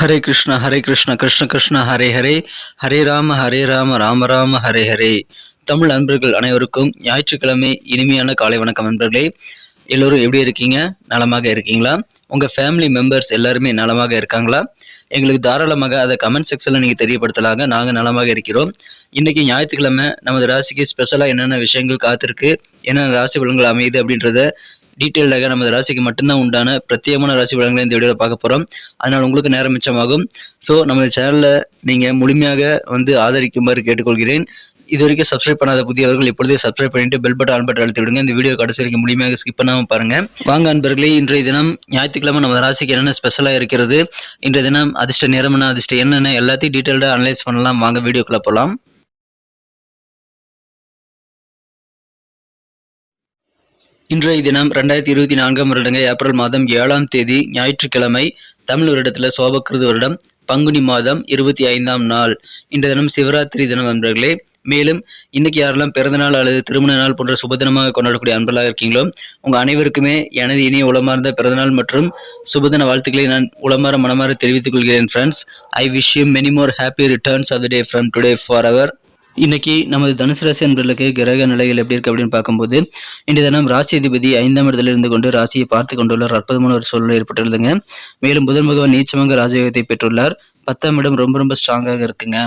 ஹரே கிருஷ்ண ஹரே கிருஷ்ண கிருஷ்ண கிருஷ்ண ஹரே ஹரே. ஹரே ராம ஹரே ராம ராம ராம ஹரே ஹரே. தமிழ் அன்பர்கள் அனைவருக்கும் ஞாயிற்றுக்கிழமை இனிமையான காலை வணக்கம் நண்பர்களே. எல்லோரும் எப்படி இருக்கீங்க? நலமாக இருக்கீங்களா? உங்கள் ஃபேமிலி மெம்பர்ஸ் எல்லாருமே நலமாக இருக்காங்களா? எங்களுக்கு தாராளமாக அதை கமெண்ட் செக்ஷனில் நீங்கள் தெரியப்படுத்தலாங்க. நாங்கள் நலமாக இருக்கிறோம். இன்றைக்கி ஞாயிற்றுக்கிழமை நமது ராசிக்கு ஸ்பெஷலாக என்னென்ன விஷயங்கள் காத்திருக்கு என்னென்ன ராசி பலன்கள் அமையுது அப்படின்றத டீட்டெயில்டாக நமது ராசிக்கு மட்டும்தான் உண்டான பிரத்யேகமான ராசி பலன்களை இந்த வீடியோவில் பார்க்க போகிறோம் அதனால் உங்களுக்கு நேரம் மிச்சமாகும். ஸோ நமது சேனலில் நீங்கள் முழுமையாக வந்து ஆதரிக்குமாறு கேட்டுக்கொள்கிறேன். இது வரைக்கும் சப்ஸ்கிரைப் பண்ணாத புதியவர்கள் இப்பொழுதே சப்ஸ்கிரைப் பண்ணிட்டு பெல் பட்டன் ஆன் பட்டன் அழுத்தி விடுங்க. இந்த வீடியோ கடைசி வரைக்கும் முழுமையாக ஸ்கிப் பண்ணாமல் பாருங்க. வாங்க அன்பர்களே இன்றைய தினம் ஞாயிற்றுக்கிழமை நம்ம ராசிக்கு என்னென்ன ஸ்பெஷலாக இருக்கிறது? இன்றைய தினம் அதிர்ஷ்ட நேரம் என்ன அதிர்ஷ்டம் என்னென்ன எல்லாத்தையும் டீட்டெயில்டாக அனலைஸ் பண்ணலாம். வாங்க வீடியோக்குள்ள போகலாம் இன்றைய தினம் ரெண்டாயிரத்தி இருபத்தி நான்காம் வருடங்க ஏப்ரல் மாதம் ஏழாம் தேதி ஞாயிற்றுக்கிழமை தமிழ் வருடத்தில் சோபக்கிருது வருடம் பங்குனி மாதம் இருபத்தி ஐந்தாம் நாள். இந்த தினம் சிவராத்திரி தினம் நண்பர்களே. மேலும் இன்னைக்கு யாரெல்லாம் பிறந்தநாள் அல்லது திருமண நாள் போன்ற சுபதினமாக கொண்டாடக்கூடிய அன்பர்களாக இருக்கீங்களோ உங்கள் அனைவருக்குமே எனது இனிய உளமார்ந்த பிறந்தநாள் மற்றும் சுபதின வாழ்த்துக்களை நான் உளமாற மனமாற தெரிவித்துக் கொள்கிறேன் friends I wish you many more happy returns of the day from today for our இன்னைக்கு நமது தனுசு ராசி என்பர்களுக்கு கிரக நிலைகள் எப்படி இருக்கு அப்படின்னு பார்க்கும்போது இன்றைய தினம் ராசி அதிபதி ஐந்தாம் இடத்துல இருந்து கொண்டு ராசியை பார்த்து கொண்டுள்ளார். அற்புதமான ஒரு சூழ்நிலை ஏற்பட்டுள்ளதுங்க மேலும் புதன் பகவான் நீச்சமங்க ராஜயோகத்தை பெற்றுள்ளார். பத்தாம் இடம் ரொம்ப ரொம்ப ஸ்ட்ராங்காக இருக்குங்க.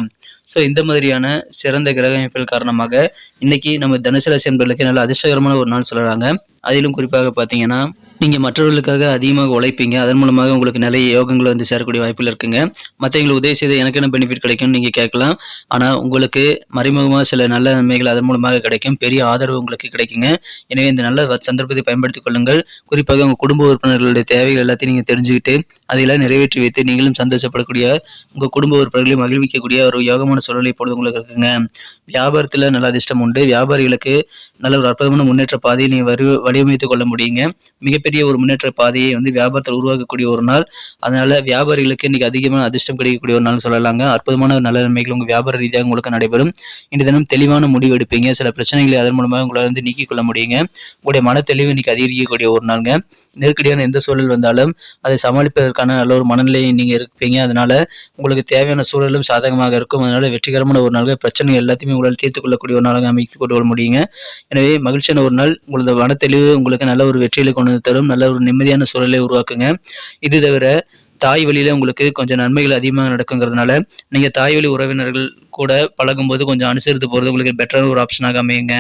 ஸோ இந்த மாதிரியான சிறந்த கிரக அமைப்புகள் காரணமாக இன்னைக்கு நம்ம தனுசு ராசி என்பர்களுக்கு நல்ல அதிர்ஷ்டகரமான ஒரு நாள் சொல்கிறாங்க அதிலும் குறிப்பாக பார்த்தீங்கன்னா நீங்கள் மற்றவர்களுக்காக அதிகமாக உழைப்பீங்க. அதன் மூலமாக உங்களுக்கு நிறைய யோகங்கள் வந்து சேரக்கூடிய வாய்ப்புகள் இருக்குங்க. மற்றவங்களை உதவி செய்து எனக்கு என்ன பெனிஃபிட் கிடைக்கும்னு நீங்கள் கேட்கலாம். ஆனால் உங்களுக்கு மறைமுகமாக சில நல்ல நன்மைகள் அதன் மூலமாக கிடைக்கும். பெரிய ஆதரவு உங்களுக்கு கிடைக்குங்க. எனவே இந்த நல்ல சந்தர்ப்பத்தை பயன்படுத்திக் கொள்ளுங்கள். குறிப்பாக உங்கள் குடும்ப உறுப்பினர்களுடைய தேவைகள் எல்லாத்தையும் நீங்கள் தெரிஞ்சுக்கிட்டு அதையெல்லாம் நிறைவேற்றி வைத்து நீங்களும் சந்தோஷப்படக்கூடிய உங்கள் குடும்ப உறுப்பினர்களை மகிழ்விக்கக்கூடிய ஒரு யோகமான சூழலை இப்பொழுது உங்களுக்கு இருக்குங்க. வியாபாரத்தில் நல்ல அதிர்ஷ்டம் உண்டு. வியாபாரிகளுக்கு நல்ல ஒரு அற்புதமான முன்னேற்ற பாதையை நீங்கள் வரி வடிவமைத்துக் கொள்ள முடியுங்க. மிகப்பெரிய ஒரு முன்னேற்ற பாதையை வந்து வியாபாரத்தில் உருவாக்கக்கூடிய ஒரு நாள். அதனால் வியாபாரிகளுக்கு இன்னைக்கு அதிகமான அதிர்ஷ்டம் கிடைக்கக்கூடிய ஒரு நாள் சொல்லலாங்க. அற்புதமான ஒரு நல்ல நன்மைகள் உங்கள் வியாபார ரீதியாக உங்களுக்கு நடைபெறும். இன்று தினம் தெளிவான முடிவு எடுப்பீங்க. சில பிரச்சனைகளை அதன் மூலமாக உங்களால் வந்து நீக்கிக் கொள்ள முடியுங்க. உங்களுடைய மன தெளிவு இன்னைக்கு அதிகரிக்கக்கூடிய ஒரு நாளுங்க. நெருக்கடியான எந்த சூழல் வந்தாலும் அதை சமாளிப்பதற்கான நல்ல ஒரு மனநிலையை நீங்கள் இருப்பீங்க. அதனால உங்களுக்கு தேவையான சூழலும் சாதகமாக இருக்கும். அதனால வெற்றிகரமான ஒரு நாளாக பிரச்சனை எல்லாத்தையுமே உங்களால் தீர்த்து கொள்ளக்கூடிய ஒரு நாளாக அமைத்துக் கொண்டு வர முடியுங்க. எனவே மகிழ்ச்சியான ஒரு நாள். உங்களது மனத்தெளிவு உங்களுக்கு நல்ல ஒரு வெற்றியில கொண்டு வந்து தரும். நல்ல ஒரு நிம்மதியான சூழலை உருவாக்குங்க. இது தவிர தாய் வழியில் உங்களுக்கு கொஞ்சம் நன்மைகள் அதிகமாக நடக்குங்கிறதுனால நீங்கள் தாய் வழி உறவினர்கள் கூட பழகும்போது கொஞ்சம் அனுசரித்து போகிறது உங்களுக்கு பெட்டரான ஒரு ஆப்ஷனாக அமையுங்க.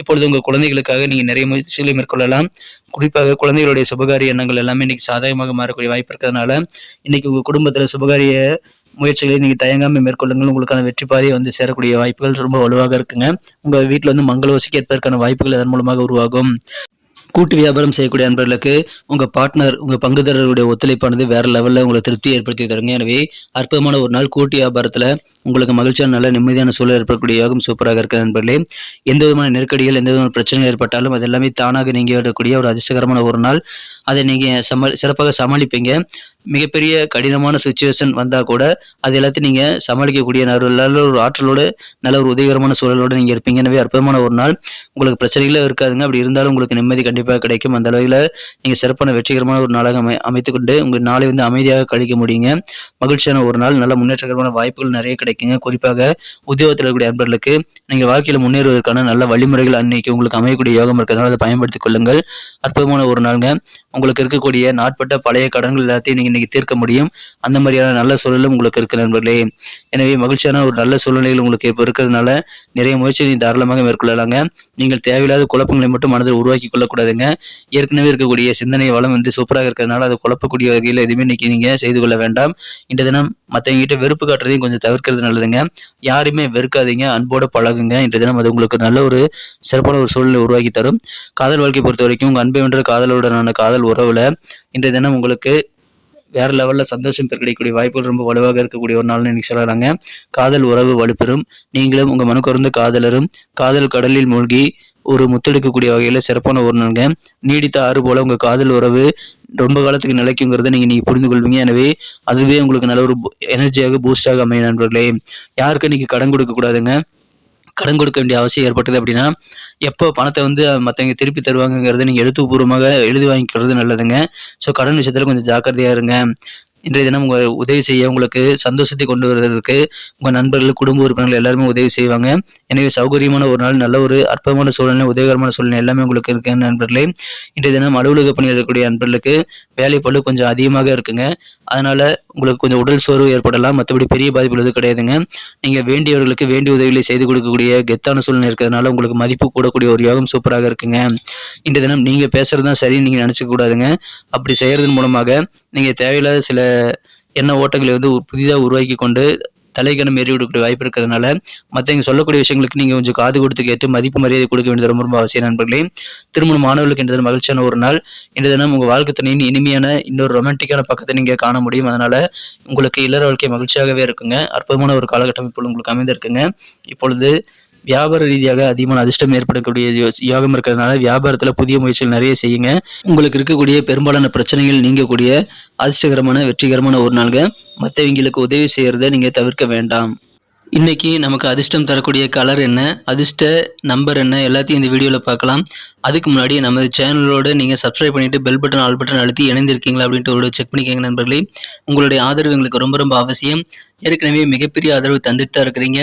இப்பொழுது உங்கள் குழந்தைகளுக்காக நீங்கள் நிறைய முயற்சிகளை மேற்கொள்ளலாம். குறிப்பாக குழந்தைகளுடைய சுபகாரிய எண்ணங்கள் எல்லாமே இன்னைக்கு சாதகமாக மாறக்கூடிய வாய்ப்பு இருக்கிறதுனால இன்னைக்கு உங்கள் குடும்பத்தில் சுபகாரிய முயற்சிகளை நீங்கள் தயங்காமல் மேற்கொள்ளுங்கள். உங்களுக்கான வெற்றி பாதையை வந்து சேரக்கூடிய வாய்ப்புகள் ரொம்ப வலுவாக இருக்குங்க. உங்கள் வீட்டில் வந்து மங்களோசிக்கு ஏற்பதற்கான வாய்ப்புகள் அதன் மூலமாக உருவாகும். கூட்டு வியாபாரம் செய்யக்கூடிய நண்பர்களுக்கு உங்கள் பார்ட்னர் உங்கள் பங்குதாரர்களுடைய ஒத்துழைப்பானது வேற லெவலில் உங்களை திருப்தி ஏற்படுத்தி தருங்க. எனவே அற்புதமான ஒரு நாள் கூட்டு வியாபாரத்தில் உங்களுக்கு மகிழ்ச்சியான நல்ல நிம்மதியான சூழல் ஏற்படக்கூடிய யோகம் சூப்பராக இருக்க நண்பர்களே எந்த விதமான நெருக்கடிகள் எந்த விதமான பிரச்சனைகள் ஏற்பட்டாலும் அது எல்லாமே தானாக நீங்கள் வரக்கூடிய ஒரு அதிர்ஷ்டகரமான ஒரு நாள். அதை நீங்கள் சமாளி சிறப்பாக சமாளிப்பீங்க. மிகப்பெரிய கடினமான சுச்சுவேஷன் வந்தால் கூட அது எல்லாத்தையும் நீங்கள் சமாளிக்கக்கூடிய நல்ல ஒரு ஆற்றலோட நல்ல ஒரு உதவிகரமான சூழலோட நீங்கள் இருப்பீங்க. எனவே அற்புதமான ஒரு நாள். உங்களுக்கு பிரச்சனைகளே இருக்காதுங்க. அப்படி இருந்தாலும் உங்களுக்கு நிம்மதி கண்டிப்பாக கிடைக்கும். அந்த அளவில் நீங்க சிறப்பான வெற்றிகரமான ஒரு நாளாக அமை அமைத்துக்கொண்டு உங்கள் நாளை வந்து அமைதியாக கழிக்க முடியுங்க. மகிழ்ச்சியான ஒரு நாள் நல்ல முன்னேற்றகரமான வாய்ப்புகள் நிறைய கிடைக்குங்க. குறிப்பாக உத்தியோகத்தில் இருக்கக்கூடிய அன்பர்களுக்கு நீங்கள் வாழ்க்கையில் முன்னேறுவதற்கான நல்ல வழிமுறைகள் அன்னைக்கு உங்களுக்கு அமையக்கூடிய யோகம் இருக்கிறதுனால அதை பயன்படுத்திக் கொள்ளுங்கள். அற்புதமான ஒரு நாளுங்க. உங்களுக்கு இருக்கக்கூடிய நாட்பட்ட பழைய கடன்கள் எல்லாத்தையும் நீங்க இன்னைக்கு தீர்க்க முடியும். அந்த மாதிரியான நல்ல சூழலும் உங்களுக்கு இருக்கு நண்பர்களே. எனவே மகிழ்ச்சியான ஒரு நல்ல சூழ்நிலைகள் உங்களுக்கு இப்போ இருக்கிறதுனால நிறைய முயற்சிகள் தாராளமாக மேற்கொள்ளலாங்க. நீங்கள் தேவையில்லாத குழப்பங்களை மட்டும் மனதில் உருவாக்கி கொள்ளக்கூடாது. பண்ணாதுங்க ஏற்கனவே இருக்கக்கூடிய சிந்தனை வளம் வந்து சூப்பராக இருக்கிறதுனால அதை குழப்பக்கூடிய வகையில் எதுவுமே இன்னைக்கு நீங்கள் செய்து கொள்ள வேண்டாம். இந்த தினம் மற்றவங்க கிட்ட வெறுப்பு காட்டுறதையும் கொஞ்சம் தவிர்க்கிறது நல்லதுங்க. யாரையுமே வெறுக்காதீங்க அன்போட பழகுங்க. இந்த தினம் அது உங்களுக்கு நல்ல ஒரு சிறப்பான ஒரு சூழ்நிலை உருவாக்கி தரும். காதல் வாழ்க்கை பொறுத்த வரைக்கும் உங்கள் அன்பை வென்ற காதலுடனான காதல் உறவுல இன்றைய தினம் உங்களுக்கு வேற லெவலில் சந்தோஷம் பெறக்கூடிய வாய்ப்புகள் ரொம்ப வலுவாக இருக்கக்கூடிய ஒரு நாள்னு இன்னைக்கு சொல்லலாங்க. காதல் உறவு வலுப்பெறும். நீங்களும் உங்க மனக்குறந்த காதலரும் காதல் கடலில் மூழ்கி ஒரு முத்தெடுக்கக்கூடிய வகையில் சிறப்பான ஒரு நாளுங்க நீடித்த ஆறு போல உங்கள் காதல் உறவு ரொம்ப காலத்துக்கு நிலைக்குங்கிறத நீங்கள் நீங்கள் புரிந்து கொள்வீங்க எனவே அதுவே உங்களுக்கு நல்ல ஒரு எனர்ஜியாக பூஸ்டாக அமையும் நண்பர்களே. யாருக்கும் நீங்கள் கடன் கொடுக்கக்கூடாதுங்க கடன் கொடுக்க வேண்டிய அவசியம் ஏற்பட்டது அப்படின்னா எப்போ பணத்தை வந்து மற்றவங்க திருப்பி தருவாங்கங்கிறத நீங்கள் எழுத்துப்பூர்வமாக எழுதி வாங்கிக்கிறது நல்லதுங்க. ஸோ கடன் விஷயத்தில் கொஞ்சம் ஜாக்கிரதையாக இருங்க. இன்றைய தினம் உங்கள் உதவி செய்ய உங்களுக்கு சந்தோஷத்தை கொண்டு வருவதற்கு உங்கள் நண்பர்கள் குடும்ப உறுப்பினர்கள் எல்லாருமே உதவி செய்வாங்க. எனவே சௌகரியமான ஒரு நாள் நல்ல ஒரு அற்புதமான சூழ்நிலை உதவிகரமான சூழ்நிலை எல்லாமே உங்களுக்கு இருக்கு நண்பர்களே. இன்றைய தினம் அலுவலக பணியில் இருக்கக்கூடிய நண்பர்களுக்கு வேலை கொஞ்சம் அதிகமாக இருக்குங்க. அதனால உங்களுக்கு கொஞ்சம் உடல் சோர்வு ஏற்படலாம் மற்றபடி பெரிய பாதிப்புகள் எதுவும் கிடையாதுங்க. நீங்கள் வேண்டியவர்களுக்கு வேண்டிய உதவிகளை செய்து கொடுக்கக்கூடிய கெத்தான சூழ்நிலை இருக்கிறதுனால உங்களுக்கு மதிப்பு கூடக்கூடிய ஒரு யோகம் சூப்பராக இருக்குங்க. இந்த தினம் நீங்கள் பேசுறது தான் சரி நீங்கள் நினச்சிக்க கூடாதுங்க. அப்படி செய்கிறதன் மூலமாக நீங்கள் தேவையில்லாத சில எண்ணெய் ஓட்டங்களை வந்து புதிதாக உருவாக்கி கொண்டு தலைக்கணம் ஏறி விடக்கூடிய வாய்ப்பு இருக்கிறதுனால மற்றவங்க சொல்லக்கூடிய விஷயங்களுக்கு நீங்கள் கொஞ்சம் காது கொடுத்து கேட்டு மதிப்பு மரியாதை கொடுக்க வேண்டியது ரொம்ப ரொம்ப அவசியம் நண்பர்களே. திருமண மாணவர்களுக்கு என்றது மகிழ்ச்சியான ஒரு நாள். இன்றைய தினம் உங்கள் வாழ்க்கை துணையின் இனிமையான இன்னொரு ரொமான்டிக்கான பக்கத்தை நீங்கள் காண முடியும். அதனால் உங்களுக்கு இல்லற வாழ்க்கை மகிழ்ச்சியாகவே இருக்குங்க. அற்புதமான ஒரு காலகட்டம் இப்பொழுது உங்களுக்கு அமைந்திருக்குங்க. இப்பொழுது வியாபார ரீதியாக அதிகமான அதிர்ஷ்டம் ஏற்படக்கூடிய யோகம் இருக்கிறதுனால வியாபாரத்தில் புதிய முயற்சிகள் நிறைய செய்யுங்க. உங்களுக்கு இருக்கக்கூடிய பெரும்பாலான பிரச்சனைகள் நீங்கக்கூடிய அதிர்ஷ்டகரமான வெற்றிகரமான ஒரு நாள்ங்க மற்றவங்களுக்கு உதவி செய்கிறத நீங்கள் தவிர்க்க வேண்டாம். இன்னைக்கு நமக்கு அதிர்ஷ்டம் தரக்கூடிய கலர் என்ன? அதிர்ஷ்ட நம்பர் என்ன? எல்லாத்தையும் இந்த வீடியோவில் பார்க்கலாம். அதுக்கு முன்னாடி நமது சேனலோடு நீங்கள் சப்ஸ்கிரைப் பண்ணிட்டு பெல் பட்டன் ஆல் பட்டன் அழுத்தி இணைந்திருக்கீங்களா அப்படின்ட்டு ஒரு செக் பண்ணிக்கோங்க நண்பர்களே. உங்களுடைய ஆதரவு எங்களுக்கு ரொம்ப ரொம்ப அவசியம். ஏற்கனவே மிகப்பெரிய ஆதரவு தந்துட்டு தான் இருக்கிறீங்க.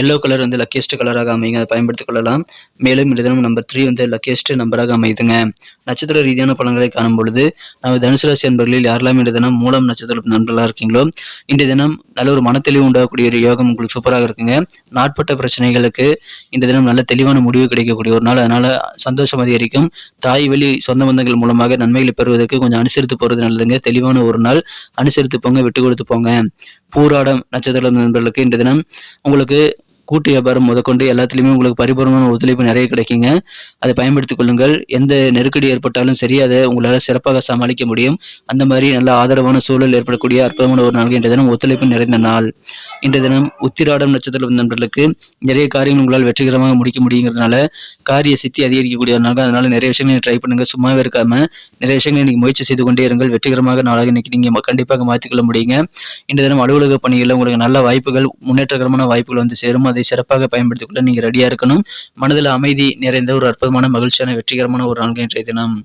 எல்லோ கலர் வந்து லக்கியஸ்ட் கலராக அமையுங்க. அதை பயன்படுத்திக் கொள்ளலாம். மேலும் இந்த தினம் நம்பர் த்ரீ வந்து லக்கியஸ்ட் நம்பராக அமையுதுங்க. நட்சத்திர ரீதியான பலன்களை காணும் பொழுது நம்ம தனுசு ராசி அன்பர்களில் யாரெல்லாம் இந்த தினம் மூலம் நட்சத்திர நண்பர்களாக இருக்கீங்களோ இந்த தினம் நல்ல ஒரு மனத்தெளிவு உண்டாகக்கூடிய ஒரு யோகம் உங்களுக்கு சூப்பராக இருக்குங்க. நாட்பட்ட பிரச்சனைகளுக்கு இந்த தினம் நல்ல தெளிவான முடிவு கிடைக்கக்கூடிய ஒரு நாள். அதனால சந்தோஷம் அதிகரிக்கும். தாய் வழி சொந்த பந்தங்கள் மூலமாக நன்மைகளை பெறுவதற்கு கொஞ்சம் அனுசரித்து போறது நல்லதுங்க. தெளிவான ஒரு நாள். அனுசரித்து போங்க விட்டு கொடுத்து போங்க. பூராடம் நட்சத்திர நண்பர்களுக்கு இந்த தினம் உங்களுக்கு கூட்டு வியாபாரம் முதற்கொண்டு எல்லாத்துலேயுமே உங்களுக்கு பரிபூர்ணமான ஒத்துழைப்பு நிறைய கிடைக்குங்க. அதை பயன்படுத்திக் கொள்ளுங்கள். எந்த நெருக்கடி ஏற்பட்டாலும் சரி அதை உங்களால் சிறப்பாக சமாளிக்க முடியும். அந்த மாதிரி நல்ல ஆதரவான சூழல் ஏற்படக்கூடிய அற்புதமான ஒரு நாள் இன்றைய தினம் ஒத்துழைப்பு நிறைந்த நாள். இன்றைய தினம் உத்திராடம் நட்சத்திரம் நண்பர்களுக்கு நிறைய காரியங்கள் உங்களால் வெற்றிகரமாக முடிக்க முடியுங்கிறதுனால காரிய சித்தி அதிகரிக்கக்கூடிய ஒரு நாள். அதனால நிறைய விஷயங்களை ட்ரை பண்ணுங்க. சும்மாவே இருக்காம நிறைய விஷயங்களை நீங்கள் முயற்சி செய்து கொண்டே இருங்கள். வெற்றிகரமாக நாளாக இன்னைக்கு நீங்கள் கண்டிப்பாக மாற்றிக்கொள்ள முடியுங்க. இன்றைய தினம் அலுவலக பணிகளில் உங்களுக்கு நல்ல வாய்ப்புகள் முன்னேற்றகரமான வாய்ப்புகள் வந்து சேரும். அதை சிறப்பாக பயன்படுத்திக் கொள்ள நீங்க ரெடியா இருக்கணும். மனதில் அமைதி நிறைந்த ஒரு அற்புதமான மகிழ்ச்சியான வெற்றிகரமான ஒரு நாள் இன்றைய தினம்.